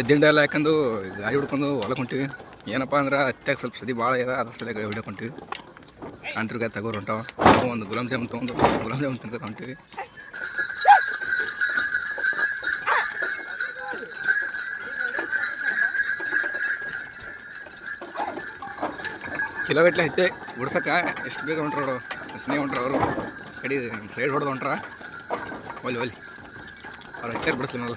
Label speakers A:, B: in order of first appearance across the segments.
A: ದಿಂಡ ಎಲ್ಲ ಹಾಕೊಂಡು ಗಾಡಿ ಹಿಡ್ಕೊಂಡು ಹೊಲಕ್ಕೆ ಹೊಂಟಿವಿ. ಏನಪ್ಪ ಅಂದ್ರೆ ಅತ್ಯಾಗ ಸ್ವಲ್ಪ ಸದಿ ಭಾಳ ಇದೆ ಅದ್ರ ಸಲ ಗಾಡಿ ಹಿಡ್ಕೊಂಡು ಹೊಂಟಿವಿ. ತಗೋರು ಹೊಂಟಾವ. ಒಂದು ಗುಲಾಬ್ ಜಾಮೂನ್ ತೊಗೊಂಡು ಗುಲಾಬ್ ಜಾಮೂನ್ ತಿನ್ಕೊಂಡು ಹೊಂಟಿವಿ. ಕಿಲೋಮೀಟ್ರ್ ಐತೆ ಬಿಡ್ಸಕ್ಕೆ ಎಷ್ಟು ಬೇಗ ಹೊಂಟ್ರ ಅವರು? ಸ್ನೇಹ ಹೊಂಟ್ರ ಅವರು. ಕಡಿ ಸೈಡ್ ಹೊಡೆದು ಹೊಂಟ್ರ? ಒಲಿ ಒಲಿ. ಅವ್ರು ಐತೆ ಬಿಡಿಸ್ಲಿಲ್ಲ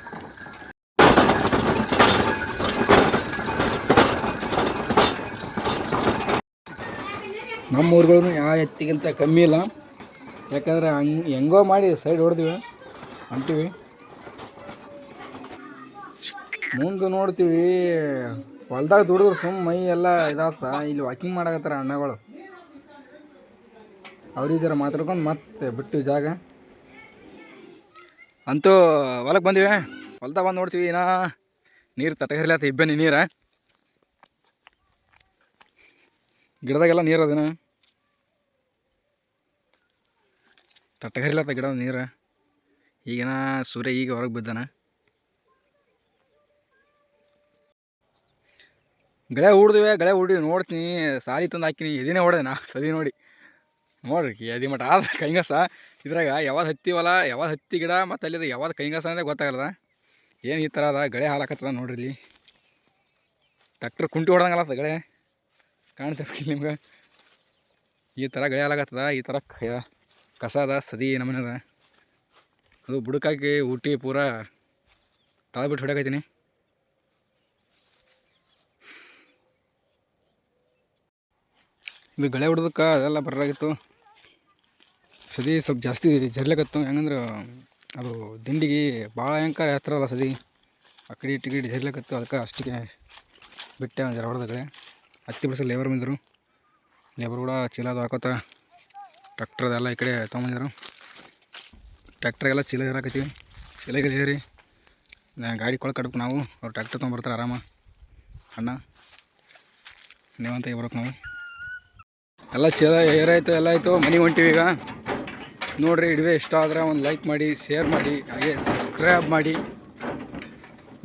A: ನಮ್ಮ ಊರುಗಳು ಯಾವ ಎತ್ತಿಗಿಂತ ಕಮ್ಮಿ ಇಲ್ಲ. ಯಾಕಂದ್ರೆ ಹಂಗೆ ಹೆಂಗೋ ಮಾಡಿ ಸೈಡ್ ಹೊಡೆದಿವಿ ಅಂತೀವಿ ಮುಂದೆ ನೋಡ್ತೀವಿ, ಹೊಲ್ದಾಗ ದುಡಿದ್ರೆ ಸುಮ್ಮ ಮೈ ಎಲ್ಲ ಇದಾಗ್ತ, ಇಲ್ಲಿ ವಾಕಿಂಗ್ ಮಾಡಕತ್ತಾರ ಅಣ್ಣಗಳು. ಅವ್ರಿಗೆ ಜರ ಮಾತಾಡ್ಕೊಂಡು ಮತ್ತೆ ಬಿಟ್ಟು ಜಾಗ. ಅಂತೂ ಹೊಲಕ್ಕೆ ಬಂದಿವೆ. ಹೊಲ್ದಾಗ ಬಂದು ನೋಡ್ತೀವಿ, ಇನ್ನ ನೀರು ತಟಗರಿಲ್ಲ ಇಬ್ಬನಿ ನೀರ. ಗಿಡದಾಗೆಲ್ಲ ನೀರು ಅದೇನ. ತಟಗರಿಲತ್ತ ಗಿಡ ನೀರು. ಈಗಿನ ಸೂರ್ಯ ಈಗ ಹೊರಗೆ ಬಿದ್ದಾನೆ. ಗಳೆ ಹೂಡ್ದಿವೆ ಗಳೆ ಹೂಡಿ ನೋಡ್ತೀನಿ. ಸಾಲಿ ತಂದು ಹಾಕಿನಿ, ಎದಿನೇ ಹೊಡೆದೆ ನಾ, ಸದಿ ನೋಡಿ. ನೋಡ್ರಿ ಎದಿ ಮಟ ಆದ ಕೈಂಗಸ. ಇದ್ರಾಗ ಯಾವ್ದು ಹತ್ತಿವಲ್ಲ ಯಾವ್ದು ಹತ್ತಿ ಗಿಡ, ಮತ್ತು ಅಲ್ಲಿದು ಯಾವ್ದು ಕೈಂಗಸ ಅಂದರೆ ಗೊತ್ತಾಗಲ್ಲ. ಏನು ಈ ಥರ ಅದ, ಗಳೆ ಹಾಲಾಕತ್ತದ ನೋಡ್ರಿ ಇಲ್ಲಿ. ಟ್ಯಾಕ್ಟ್ರ್ ಕುಂಟಿ ಹೊಡೆದಂಗಲ್ಲ ಗಳೆ. ಕಾಣ್ತೇವೆ ನಿಮ್ಗೆ. ಈ ಥರ ಗಳೆ ಹಾಲಾಗತ್ತದ ಈ ಥರ ಕಸ ಸದಿ ನಮೂನೆ ಅದ ಬುಡಕ್ಕಾಕಿ ಊಟಿ ಪೂರ ತಳ ಬಿಟ್ಟು ಹೊಡ್ಯಾಕೈತೀನಿ ಇದು ಗಳೆ ಹೊಡೆದಕ್ಕೆ ಅದೆಲ್ಲ ಬರ್ರಾಗಿತ್ತು ಸದಿ ಸ್ವಲ್ಪ ಜಾಸ್ತಿ ಜರ್ಲಕತ್ತು. ಹೆಂಗಂದ್ರೆ ಅದು ದಿಂಡಿಗೆ ಭಾಳ ಹೆಂಗೆ ಹತ್ರ ಅಲ್ಲ ಸದಿ. ಆ ಕಡೆ ಇಟ್ಟು ಗಿಡಿ ಜರ್ಲಕತ್ತು. ಅದಕ್ಕೆ ಅಷ್ಟಕ್ಕೆ ಬಿಟ್ಟೆ ಒಂದು ಜರ ಹೊಡೆದ ಕಡೆ ಹತ್ತಿ ಬಿಡಿಸೋ ಲೇಬರ್ ಬಂದರು ಲೇಬರ್ ಕೂಡ ಚೀಲ ಅದು ಹಾಕೋತ. ಟ್ಯಾಕ್ಟ್ರದೆಲ್ಲ ಈ ಕಡೆ ತೊಗೊಂಬಂದಿರು ಟ್ಯಾಕ್ಟ್ರಿಗೆಲ್ಲ ಚೀಲ ಇರಾಕತ್ತೀವಿ ಚೀಲಗಳು ಏರಿ ಗಾಡಿ ಕೊಳ ಕಟ್ಬೇಕು ನಾವು. ಅವ್ರು ಟ್ಯಾಕ್ಟರ್ ತೊಗೊಂಬರ್ತಾರೆ ಆರಾಮ. ಅಣ್ಣ, ನೀವಂತ ಬರ್ಬೇಕು ನಾವು. ಎಲ್ಲ ಚೀಲ ಏರಾಯ್ತು, ಎಲ್ಲ ಆಯಿತು. ಮನೆಗೆ ಹೊಂಟಿವಿ ಈಗ. ನೋಡಿರಿ, ಇಡುವೆ ಇಷ್ಟ ಆದರೆ ಒಂದು ಲೈಕ್ ಮಾಡಿ ಶೇರ್ ಮಾಡಿ, ಹಾಗೆ ಸಬ್ಸ್ಕ್ರೈಬ್ ಮಾಡಿ.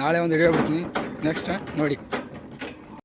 A: ನಾಳೆ ಒಂದು ವಿಡಿಯೋ ಬಿಡ್ತೀನಿ. ನೆಕ್ಸ್ಟ್ ನೋಡಿ.